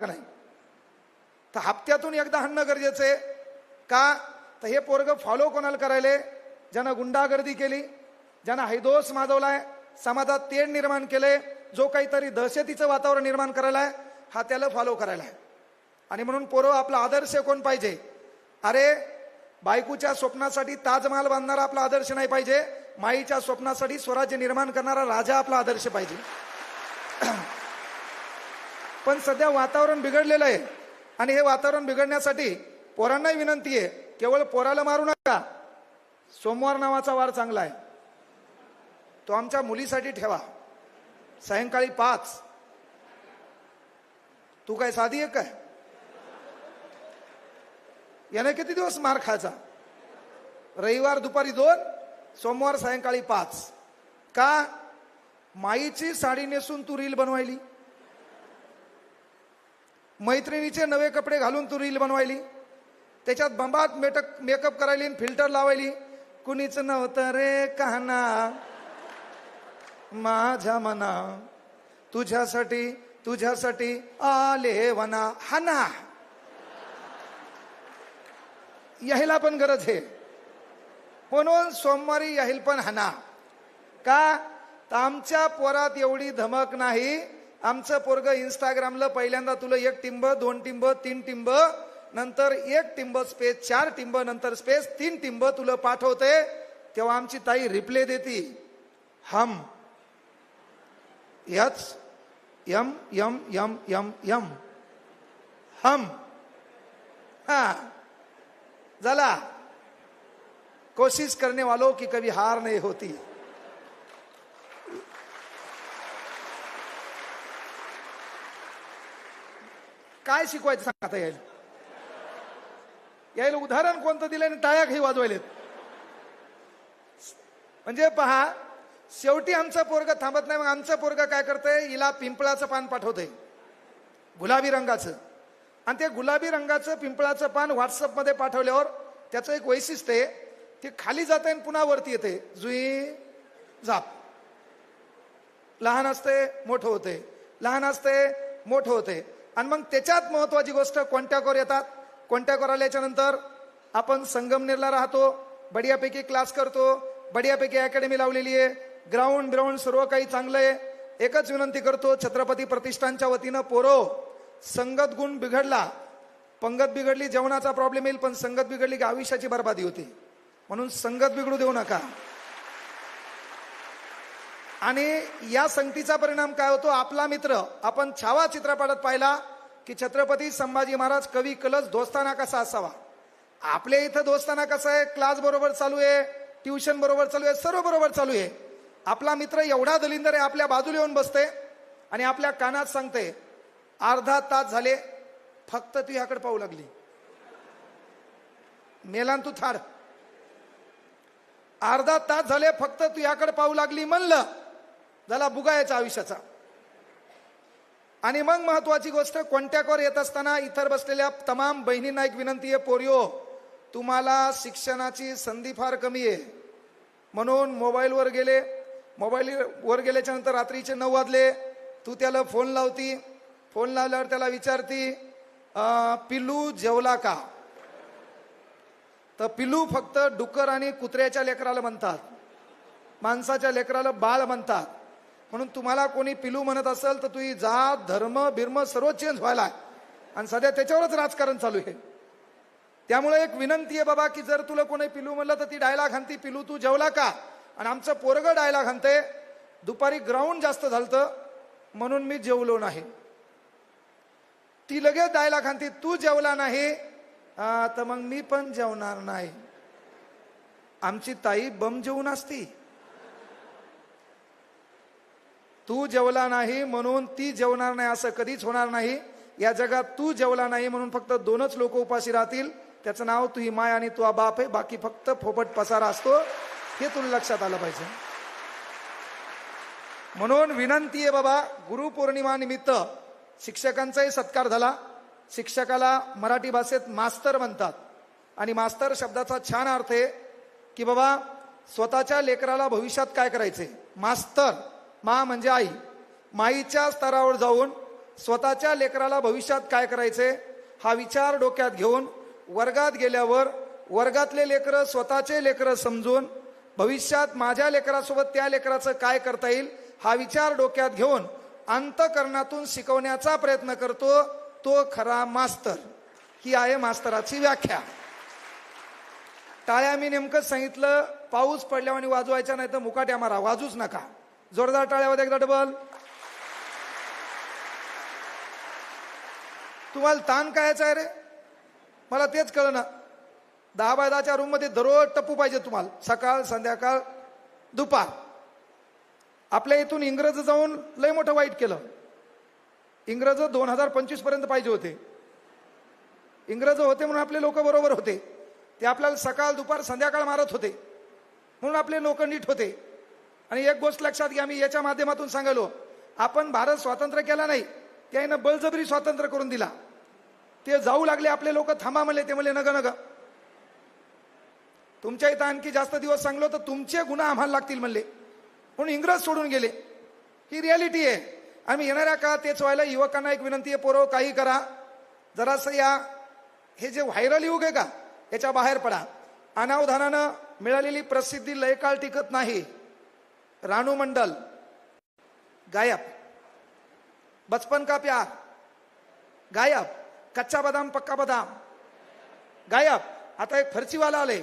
का नाही? तर हप्त्यातून एकदा हाणणं गरजेचं आहे. का? तर हे पोरग फॉलो कोणाला करायले? ज्यानं गुंडागर्दी केली ज्यानं हैदोस माजवलाय समाजात तेढ निर्माण केले जो काहीतरी दहशतीचं वातावरण निर्माण करायला आहे हा त्याला फॉलो करायला आहे आणि म्हणून पोरं आपला आदर्श कोण पाहिजे? अरे बायकूच्या स्वप्नासाठी ताजमहाल बांधणारा आपला आदर्श नाही पाहिजे. माईच्या स्वप्नासाठी स्वराज्य निर्माण करणारा राजा आपला आदर्श पाहिजे. पण सध्या वातावरण बिघडलेलं आहे. आणि हे वातावरण बिघडण्यासाठी पोरांनाही विनंती आहे केवळ पोराला मारू नका. सोमवार नावाचा वार चांगला आहे. तो आमच्या मुलीसाठी ठेवा. सायंकाळी पाच. तू काय साधी आहे? काय याने किती दिवस मार खायचा? रविवार दुपारी दोन सोमवार सायंकाळी पाच. का? माईची साडी नेसून तू रील बनवायली? मैत्रिणीचे नवे कपडे घालून तू रील बनवायली? त्याच्यात बंबात मेटक मेकअप करायली फिल्टर लावायली. कुणीच नव्हतं रे काना माझ्या मना. तुझ्यासाठी तुझ्यासाठी आले वना. हाना. यायला पण गरज आहे. म्हणून सोमवारी याहील पण हाना. का? तर आमच्या पोरात एवढी धमक नाही. आमचं पोरग इंस्टाग्रामला पहिल्यांदा तुला एक टिंब दोन टिंब तीन टिंब नंतर एक टिंब स्पेस चार टिंब नंतर स्पेस तीन टिंब तुला पाठवते. तेव्हा आमची ताई रिप्ले देती. हम. यच यम यम यम यम यम. हम. हा. झाला. कोशिश करने वालों की कभी हार नहीं होती. काय शिकवायचं सांगता आता यायला? यायला उदाहरण कोणतं दिलं आणि टाळ्या काही वाजवायलेत? म्हणजे पहा शेवटी आमचा पोरग थांबत नाही मग आमचा पोरग काय करतंय? हिला पिंपळाचं पान पाठवतंय. गुलाबी रंगाचं. आणि ते गुलाबी रंगाचं पिंपळाचं पान व्हॉट्सअपमध्ये पाठवल्यावर त्याचं एक वैशिष्ट्य आहे ते खाली जाते आणि पुन्हा वरती येते जुई जाप. लहान असते मोठं होते लहान असते मोठं होते आणि मग त्याच्यात महत्वाची गोष्ट कॉन्टॅक्टवर येतात? कॉन्टॅक्टवर आल्याच्यानंतर? आपण संगमनेरला राहतो बढियापैकी क्लास करतो बढियापैकी अकॅडमी लावलेली आहे ग्राउंड ग्राउंड सर्व काही चांगलं आहे. एकच विनंती करतो छत्रपती प्रतिष्ठानच्या वतीनं पोरो संगत गुण बिघडला पंगत बिघडली जेवणाचा प्रॉब्लेम येईल पण संगत बिघडली की आयुष्याची बर्बादी होती. म्हणून संगत बिघडू देऊ नका. आणि या संगतीचा परिणाम काय होतो? आपला मित्र आपण छावा चित्रपटात पाहिला की छत्रपती संभाजी महाराज कवी कलश दोस्ताना कसा असावा? आपल्या इथं दोस्ताना कसं आहे? क्लास बरोबर चालू आहे ट्युशन बरोबर चालू आहे सर्व बरोबर चालू आहे. आपला मित्र एवढा दलिंदर आहे आपल्या बाजूला येऊन बसते आणि आपल्या कानात सांगते अर्धा तास झाले फक्त तू ह्याकडे पाहू लागली. मेलान तू थार. अर्धा तास झाले फक्त तू याकडे पाहू लागली म्हणलं झाला बुगायचा आयुष्याचा. आणि मग महत्वाची गोष्ट कॉन्टॅक्टवर येत असताना इतर बसलेल्या तमाम बहिणींना एक विनंती आहे पोरिओ तुम्हाला शिक्षणाची संधी फार कमी आहे. म्हणून मोबाईलवर गेले मोबाईलवर गेल्याच्यानंतर रात्रीचे नऊ वाजले तू त्याला फोन लावती फोन लावल्यावर त्याला विचारती पिल्लू जेवला का? तर पिल्लू फक्त डुक्कर आणि कुत्र्याच्या लेकराला म्हणतात. माणसाच्या लेकराला बाळ म्हणतात. म्हणून तुम्हाला कोणी पिलू म्हणत असेल तर तुझी जात धर्म बिर्म सर्व चेंज व्हायला आहे. आणि सध्या त्याच्यावरच राजकारण चालू आहे. त्यामुळे एक विनंती आहे बाबा की जर तुला कोणी पिलू म्हणलं तर ती डायलॉग हाणती पिलू तू जेवला का? आणि आमचं पोरग डायलॉग हाणते दुपारी ग्राउंड जास्त झालतं म्हणून मी जेवलो नाही. ती लगेच डायलॉग हाणती तू जेवला नाही? तर मग मी पण जेवणार नाही. आमची ताई बम जेवून असती. तू जेवला नाही म्हणून ती जेवणार नाही असं कधीच होणार नाही. या जगात तू जेवला नाही म्हणून फक्त दोनच लोक उपाशी राहतील. त्याचं नाव तू ही माय आणि तू बाप आहे. बाकी फक्त फोपट पसारा असतो. हे तुला लक्षात आलं पाहिजे. म्हणून विनंती आहे बाबा गुरुपौर्णिमानिमित्त शिक्षकांचाही सत्कार झाला. शिक्षकाला मराठी भाषेत मास्तर म्हणतात. आणि मास्तर शब्दाचा छान अर्थ आहे की बाबा स्वतःच्या लेकराला भविष्यात काय करायचे मास्तर. मा म्हणजे आई. माईच्या स्तरावर जाऊन स्वतःच्या लेकराला भविष्यात काय करायचे हा विचार डोक्यात घेऊन वर्गात गेल्यावर वर्गातले लेकरं स्वतःचे लेकरं समजून भविष्यात माझ्या लेकरासोबत त्या लेकराचं काय करता येईल हा विचार डोक्यात घेऊन अंतकरणातून शिकवण्याचा प्रयत्न करतो तो खरा मास्तर. ही आहे मास्तराची व्याख्या. टाळ्या मी नेमकं सांगितलं पाऊस पडल्यावर आणि वाजवायच्या नाही तर मुकाट्या मारा वाजूच नका. जोरदार टाळ्यावर एकदा डबल तुम्हाला ताण कायचा आहे रे? मला तेच कळना. दहा बाय दहाच्या रूममध्ये दररोज टप्पू पाहिजे तुम्हाला. सकाळ संध्याकाळ दुपार. आपल्या इथून इंग्रज जाऊन लय मोठं वाईट केलं. इंग्रज दोन हजार पंचवीसपर्यंत पाहिजे होते. इंग्रज होते म्हणून आपले लोक बरोबर होते. ते आपल्याला सकाळ दुपार संध्याकाळ मारत होते. म्हणून आपले लोक नीट होते. आणि एक गोष्ट लक्षात घ्या मी याच्या माध्यमातून सांगालो. आपण भारत स्वातंत्र्य केला नाही त्यानं बळजबरी स्वातंत्र्य करून दिला. ते जाऊ लागले आपले लोक थांबा म्हणले ते म्हणले नग नग. तुमच्या इथं आणखी जास्त दिवस सांगलो तर तुमचे गुन्हा आम्हाला लागतील म्हणले. म्हणून इंग्रज सोडून गेले. ही रियालिटी आहे. आम्ही येणाऱ्या काळात तेच व्हायला युवकांना एक विनंती आहे पोरं काही करा. जरासं या हे जे व्हायरल युग आहे का याच्या बाहेर पडा. अनावधानानं मिळालेली प्रसिद्धी लयकाळ टिकत नाही. रानू मंडल गायब। बचपन का प्यार गायब। कच्चा बदाम पक्का बदाम। गायब। आता एक फरचीवाला आले।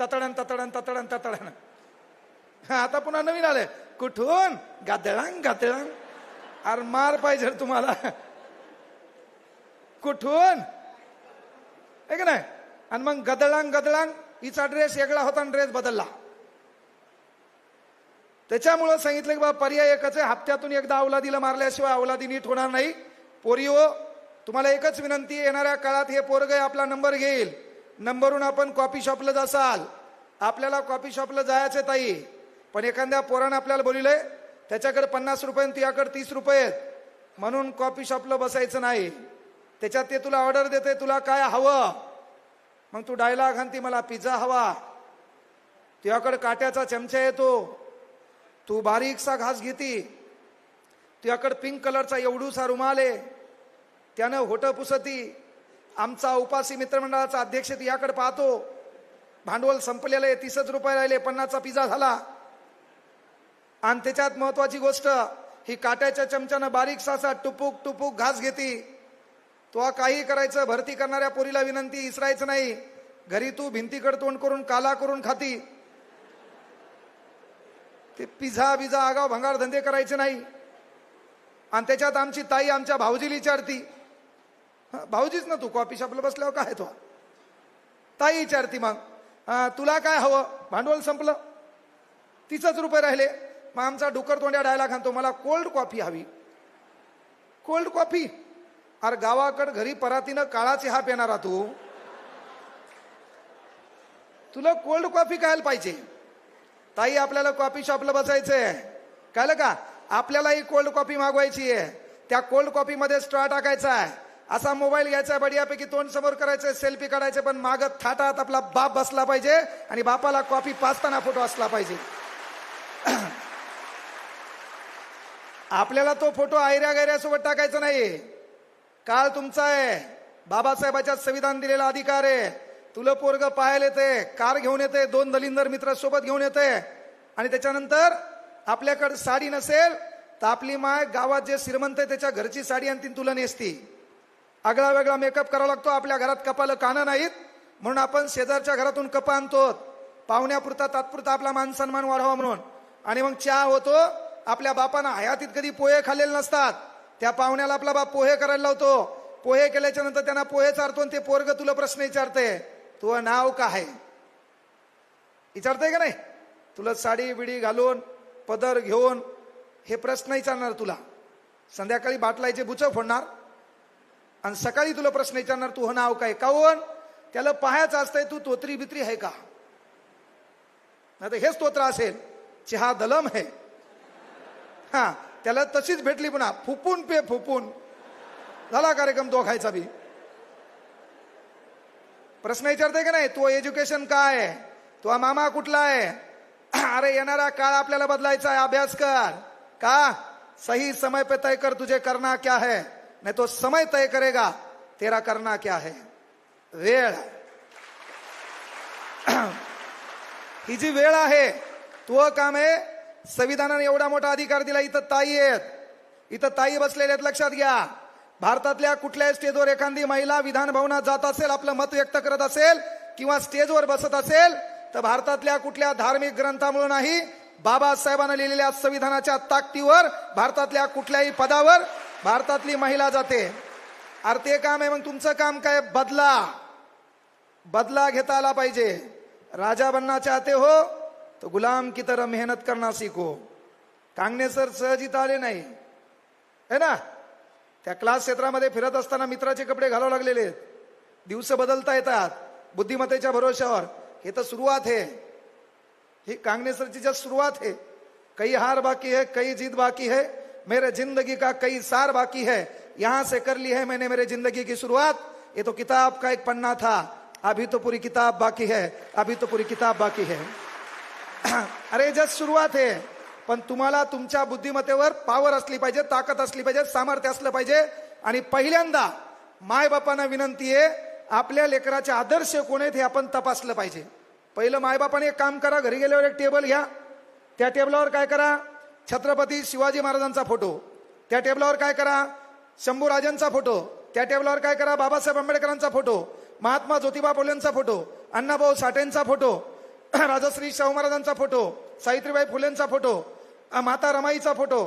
ततडन ततडन ततडन ततडन। आता पुन्हा नवीन आले। कुठून? गादळांग गादळांग अरे मार पाहिजे तुम्हाला। कुठून? आहे का नाही? आणि मग गदळांग गदळांग हिचा ड्रेस वेगळा होता आणि ड्रेस बदलला. त्याच्यामुळं सांगितलं की बाबा पर्याय एकच आहे. हप्त्यातून एकदा अवलादीला मारल्याशिवाय अवलादी नीट होणार नाही. पोरिओ तुम्हाला एकच विनंती येणाऱ्या काळात हे पोरग आपला नंबर घेईल. नंबरवरून आपण कॉफी शॉपला जासाल. आपल्याला कॉफी शॉपला जायचं आहे ताई. पण एखाद्या पोरानं आपल्याला बोलिलंय त्याच्याकडे पन्नास रुपये तुझ्याकडे तीस रुपये म्हणून कॉफी शॉपला बसायचं नाही. त्याच्यात ते तुला ऑर्डर देते तुला काय हवं? मग तू डायलॉग आणती मला पिझ्झा हवा. तुझ्याकडे काट्याचा चमचा येतो तू बारीकसा घास घेती. तुझ्याकडं पिंक कलरचा एवढूसा रुमाल आहे. त्यानं होटं पुसती. आमचा उपासी मित्रमंडळाचा अध्यक्ष तुझ्याकडे पाहतो. भांडवल संपलेलं आहे तीसच रुपये राहिले पन्नासचा पिझ्झा झाला. आणि त्याच्यात महत्वाची गोष्ट ही काट्याच्या चमच्यानं बारीकसा असा टुपूक टुपूक घास घेती. तो काही करायचं भरती करणाऱ्या पोरीला विनंती इसरायचं नाही. घरी तू भिंतीकडे तोंड करून काला करून खाती. ते पिझ्झा बिझा आगाव भंगार धंदे करायचे नाही. आणि त्याच्यात आमची ताई आमच्या भाऊजीला विचारती भाऊजीच ना तू कॉफी शॉपला बसल्यावर काय तो? ताई विचारती मग तुला काय हवं? भांडवल संपलं. तिचंच रुपये राहिले. मग आमचा डुकर तोंड्या डायला खातो मला कोल्ड कॉफी हवी. Cold coffee? अरे गावाकड घरी परातीनं काळाचे हा पेणारा तू. तुला कोल्ड कॉफी कायला पाहिजे. ताई आपल्याला कॉफी शॉपला बसायचंय. कळलं का? आपल्यालाही कोल्ड कॉफी मागवायची आहे. त्या कोल्ड कॉपीमध्ये स्ट्रॉ टाकायचा आहे. असा मोबाईल घ्यायचा बढियापैकी तोंड समोर करायचं सेल्फी काढायचे पण मागत थाटात आपला बाप बसला पाहिजे आणि बापाला कॉफी पाचताना फोटो असला पाहिजे. आपल्याला तो फोटो आयऱ्या गैऱ्यासोबत टाकायचा नाही. काळ तुमचा आहे. बाबासाहेबाच्या संविधान दिलेला अधिकार आहे. तुला पोरग पाहायला येते कार घेऊन येते दोन दलिंदर मित्र सोबत घेऊन येते आणि त्याच्यानंतर आपल्याकडे साडी नसेल तर आपली माय गावात जे श्रीमंत आहे त्याच्या घरची साडी आणतीन तुला नेसती. आगळा वेगळा मेकअप करावा लागतो आपल्या घरात कपाला कानं नाहीत म्हणून आपण शेजारच्या घरातून कप आणतो पाहुण्यापुरता तात्पुरता आपला मान सन्मान वाढावा म्हणून. आणि मग चहा होतो आपल्या बापानं हयातीत कधी पोहे खाल्लेले नसतात. त्या पाहुण्याला आपला बाप पोहे करायला लावतो. पोहे केल्याच्यानंतर त्यांना पोहे चारतो आणि ते पोरग तुला प्रश्न विचारते तुझं नाव काय विचारतंय का नाही? तुला साडी बिडी घालून पदर घेऊन हे प्रश्न विचारणार तुला. संध्याकाळी बाटलायचे बुच फोडणार. आणि सकाळी तुला प्रश्न विचारणार तू नाव काय काऊन? त्याला पाहायचं असतंय तू तोत्री बित्री आहे का? नाही हेच तोत्र असेल चहा दलम है. हा त्याला तशीच भेटली पुन्हा फुपून पे फुपून. झाला कार्यक्रम दोघायचा बी. प्रश्न विचारते का नाही? तो एज्युकेशन काय आहे? तो मामा कुठला आहे? अरे येणारा काळ आपल्याला बदलायचा आहे. अभ्यास कर. का? सही समय पे तय कर तुझे करना क्या है? नहीं तो समय तय करेगा. तेरा करना क्या है? वेळ. ही जी वेळ आहे तो काम आहे. संविधानाने एवढा मोठा अधिकार दिला. इथं ताई आहेत. इथं ताई बसलेले आहेत. लक्षात घ्या. भारतातल्या कुठल्याही स्टेजवर एखादी महिला विधान भवनात जात असेल आपलं मत व्यक्त करत असेल किंवा स्टेजवर बसत असेल तर भारतातल्या कुठल्या धार्मिक ग्रंथामुळे नाही बाबासाहेबांना लिहिलेल्या संविधानाच्या ताकदीवर भारतातल्या कुठल्याही पदावर भारतातली महिला जाते. अरे ते काम आहे मग तुमचं काम काय? बदला. बदला घेता आला पाहिजे. राजा बनना चाहते हो तो गुलाम की तरह मेहनत करना सीखो. कांगणे सर सहज इथं आले नाही. है ना? त्या क्लास क्षेत्रामध्ये फिरत असताना मित्राचे कपडे घालावे लागलेले आहेत. दिवस बदलता येतात. बुद्धिमत्तेच्या भरोशावर हे तर सुरुवात आहे. ही कांगणे ज्या जस्ट सुरुवात आहे. कई हार बाकी है कई जीत बाकी है. मेरे जिंदगी का कई सार बाकी है. यहां से कर ली है मैंने मेरे जिंदगी की शुरुआत. ये तो किताब का एक पन्ना था. अभी तो पूरी किताब बाकी है. अभी तो पूरी किताब बाकी है। अरे जस्ट सुरुवात है. पण तुम्हाला तुमच्या बुद्धिमत्तेवर पावर असली पाहिजे ताकद असली पाहिजे सामर्थ्य असलं पाहिजे. आणि पहिल्यांदा मायबापांना विनंती आहे आपल्या लेकराचे आदर्श कोण आहेत हे आपण तपासलं पाहिजे. पहिलं मायबापाने एक काम करा घरी गेल्यावर एक टेबल घ्या. त्या टेबलावर काय करा छत्रपती शिवाजी महाराजांचा फोटो त्या टेबलावर काय करा शंभूराजांचा फोटो त्या टेबलावर काय करा बाबासाहेब आंबेडकरांचा फोटो महात्मा ज्योतिबा फुलेंचा फोटो अण्णाभाऊ साठेंचा फोटो राजश्री शाहू महाराजांचा फोटो सावित्रीबाई फुलेंचा फोटो माता रमाईचा फोटो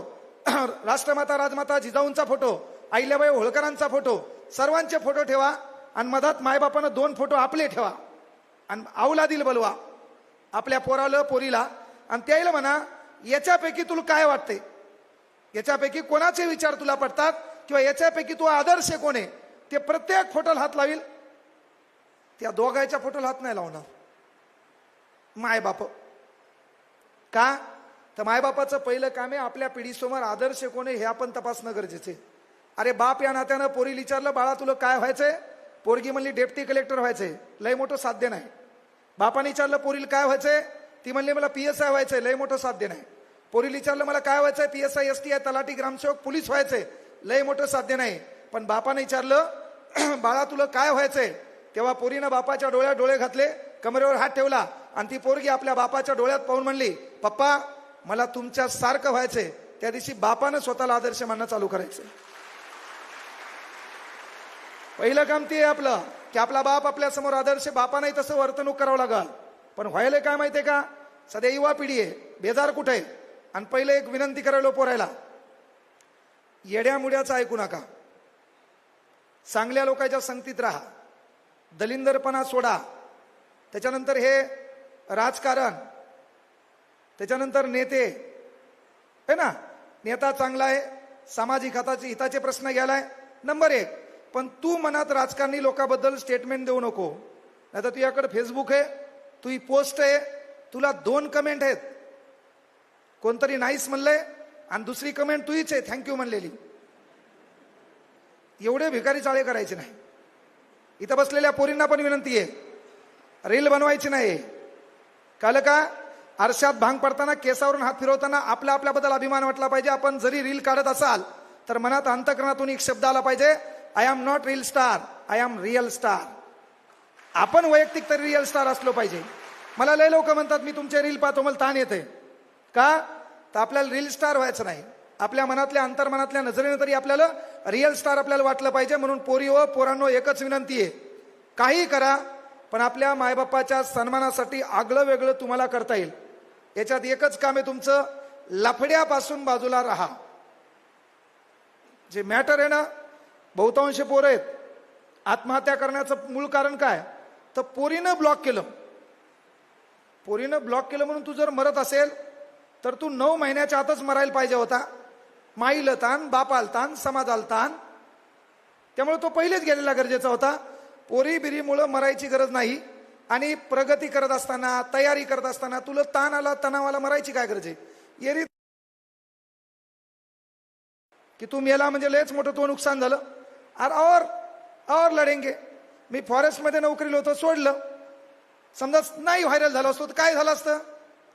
राष्ट्रमाता राजमाता जिजाऊंचा फोटो अहिल्याबाई होळकरांचा फोटो सर्वांचे फोटो ठेवा आणि मधात मायबापानं दोन फोटो आपले ठेवा. आणि आऊला दिल बोलवा आपल्या पोराला पोरीला आणि त्याला म्हणा याच्यापैकी तुला काय वाटते? याच्यापैकी कोणाचे विचार तुला पडतात? किंवा याच्यापैकी तू आदर्श कोण आहे? ते प्रत्येक फोटोला हात लावील. त्या दोघांच्या फोटोला हात नाही लावणार. मायबाप. का? तर मायबापाचं पहिलं काम आहे आपल्या पिढीसमोर आदर्श कोण आहे हे आपण तपासणं गरजेचे अरे बाप या नात्यानं पोरी विचारलं बाळा तुला काय व्हायचंय? पोरगी म्हणली डेप्टी कलेक्टर व्हायचंय. लय मोठं साध्य नाही. बापाने विचारलं पोरीला काय व्हायचंय? ती म्हणली मला पी एस आय व्हायचंय. लय मोठं साध्य नाही. पोरीला विचारलं मला काय व्हायचंय? P S I S T I तलाठी ग्रामसेवक पोलीस व्हायचंय. लय मोठं साध्य नाही. पण बापाने विचारलं बाळा तुला काय व्हायचंय? तेव्हा पोरीनं बापाच्या डोळ्यात डोळे घातले. कमरेवर हात ठेवला आणि ती पोरगी आपल्या बापाच्या डोळ्यात पाहून म्हणली पप्पा मला तुमच्या सारखं व्हायचंय. त्या दिवशी बापानं स्वतःला आदर्श मानणं चालू करायचं. पहिलं काम ते आहे आपलं की आपला बाप आपल्यासमोर आदर्श बापानाही तसं वर्तणूक करावं लागल. पण व्हायला काय माहितीये का? सध्या युवा पिढी आहे बेजार कुठे आहे? आणि पहिले एक विनंती करायला पोरायला येड्या मुड्याचं ऐकू नका. चांगल्या लोकांच्या संगतीत राहा. दलिंदरपणा सोडा. त्याच्यानंतर हे राजकारण त्याच्यानंतर नेते है ना? नेता चांगला आहे सामाजिक हाताचे हिताचे प्रश्न घ्यायलाय. नंबर एक पण तू मनात राजकारणी लोकांबद्दल स्टेटमेंट देऊ नको. नाही तर तुझ्याकडे फेसबुक आहे तुझी पोस्ट आहे तुला दोन कमेंट आहेत. कोणतरी नाहीस म्हणलंय आणि दुसरी कमेंट तुझीच आहे. थँक्यू म्हणलेली. एवढे भिकारी चाळे करायचे नाही. इथं बसलेल्या पोरींना पण विनंती आहे. रील बनवायची नाही. काल का? आरशात भांग पडताना केसावरून हात फिरवताना आपल्या आपल्याबद्दल अभिमान वाटला पाहिजे. आपण जरी रील काढत असाल तर मनात अंतकरणातून एक शब्द आला पाहिजे. I am not reel star I am real star आपण वैयक्तिक तरी रिअल स्टार असलो पाहिजे. मला लय लोक म्हणतात मी तुमचे रील पाहतो मला ताण येते का? तर आपल्याला रील स्टार व्हायचं नाही. आपल्या मनातल्या अंतर्मनातल्या नजरेनं तरी आपल्याला रिअल स्टार आपल्याला वाटलं पाहिजे. म्हणून पोरी हो पोरांनो एकच विनंती आहे. काही करा पण आपल्या मायबापाच्या सन्मानासाठी आगळं वेगळं तुम्हाला करता येईल. याच्यात एकच काम आहे तुमचं लफड्यापासून बाजूला राहा. जे मॅटर आहे ना बहुतांश पोरं आहेत. आत्महत्या करण्याचं मूळ कारण काय? तर पोरीनं ब्लॉक केलं. पोरीनं ब्लॉक केलं म्हणून तू जर मरत असेल तर तू नऊ महिन्याच्या आतच मरायला पाहिजे होता. माईल ताण बापाला ताण समाजाला ताण त्यामुळे तो पहिलेच गेलेला गरजेचा होता. पोरीबिरीमुळं मरायची गरज नाही. आणि प्रगती करत असताना तयारी करत असताना तुला ताण आला तणावाला मरायची काय गरज आहे? येरी की तू मेला म्हणजे लयच मोठं तो नुकसान झालं. अरे और और लढेंगे. मी फॉरेस्टमध्ये नोकरीला होतो सोडलं. समजा नाही व्हायरल झालं असतो तर काय झालं असतं?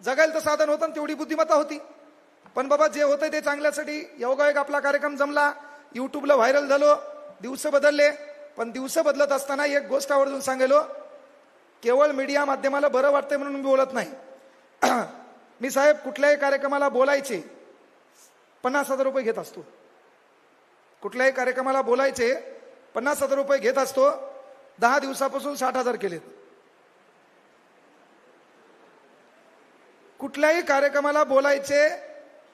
जगायला तर साधन होतं आणि तेवढी बुद्धिमत्ता होती. पण बाबा जे होतं ते चांगल्यासाठी योगायोग आपला कार्यक्रम जमला. युट्यूबला व्हायरल झालो दिवस बदलले. पण दिवस बदलत असताना एक गोष्ट आवर्जून सांगेलो केवळ मीडिया माध्यमाला बरं वाटतंय म्हणून मी बोलत नाही. मी साहेब कुठल्याही कार्यक्रमाला बोलायचे पन्नास हजार रुपये घेत असतो. कुठल्याही कार्यक्रमाला बोलायचे पन्नास हजार रुपये घेत असतो दहा दिवसापासून साठ हजार केलेत. कुठल्याही कार्यक्रमाला बोलायचे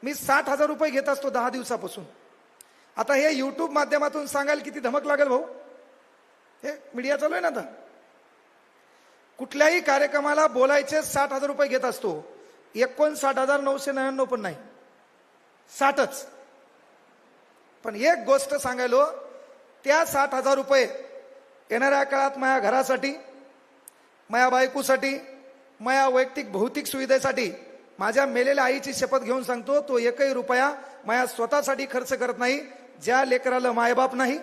मी साठ हजार रुपये घेत असतो दहा दिवसापासून. आता हे यूट्यूब माध्यमातून सांगाल किती धमक लागेल भाऊ? हे मीडिया चालू आहे ना आता. कुठल्याही कार्यक्रमाला बोलायचे साठ हजार रुपये घेत असतो. एकोणसाठ हजार नऊशे नव्याण्णव पण नाही. साठच. पण एक गोष्ट सांगायलो त्या साठ हजार रुपये येणाऱ्या काळात माझ्या घरासाठी माझ्या बायकोसाठी माझ्या वैयक्तिक भौतिक सुविधेसाठी माझ्या मेलेल्या आईची शपथ घेऊन सांगतो तो एकही रुपया माझ्या स्वतःसाठी खर्च करत नाही. ज्या लेकराला मायबाप नाही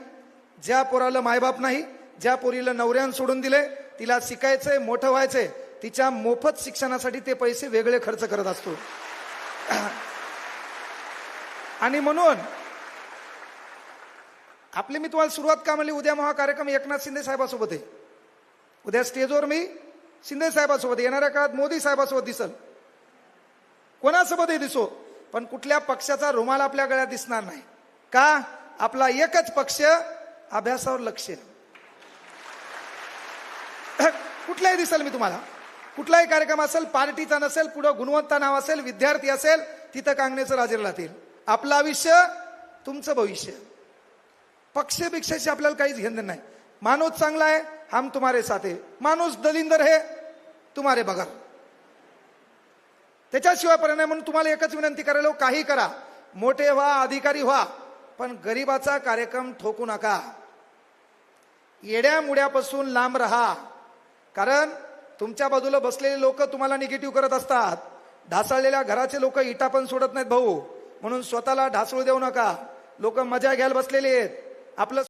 ज्या पोराला मायबाप नाही ज्या पोरीला नवऱ्यान सोडून दिले तिला शिकायचंय मोठं व्हायचंय तिच्या मोफत शिक्षणासाठी ते पैसे वेगळे खर्च करत असतो. आणि म्हणून आपली मी तुम्हाला सुरुवात का म्हणली? उद्या महा कार्यक्रम एकनाथ शिंदे साहेबासोबत आहे. उद्या स्टेजवर मी शिंदे साहेबासोबत येणाऱ्या काळात मोदी साहेबासोबत दिसल. कोणासोबतही दिसो? पण कुठल्या पक्षाचा रुमाल आपल्या गळ्यात दिसणार नाही. का? आपला एकच पक्ष अभ्यासावर लक्ष आहे. कुठलाही दिसेल मी तुम्हाला. कुठलाही कार्यक्रम असेल पार्टीचा नसेल पुढं गुणवत्ता नाव असेल विद्यार्थी असेल तिथं कांगणेचं राजे राहतील. आपलं आयुष्य तुमचं भविष्य. पक्षपेक्षाशी आपल्याला काहीच घेणं नाही. माणूस चांगला आहे हम तुम्हारे साथ. आहे माणूस दलिंदर हे तुम्हारे बघा त्याच्याशिवाय परिणाम म्हणून तुम्हाला एकच विनंती करायला काही करा. मोठे व्हा अधिकारी व्हा पण गरिबाचा कार्यक्रम ठोकू नका. येड्या मुड्यापासून लांब रहा. कारण तुमच्या बाजूला बसलेले लोक तुम्हाला निगेटिव्ह करत असतात. ढासळलेल्या घराचे लोक इटा पण सोडत नाहीत भाऊ. म्हणून स्वतःला ढासळू देऊ नका. लोक मजा घ्यायला बसलेले आहेत. आपलं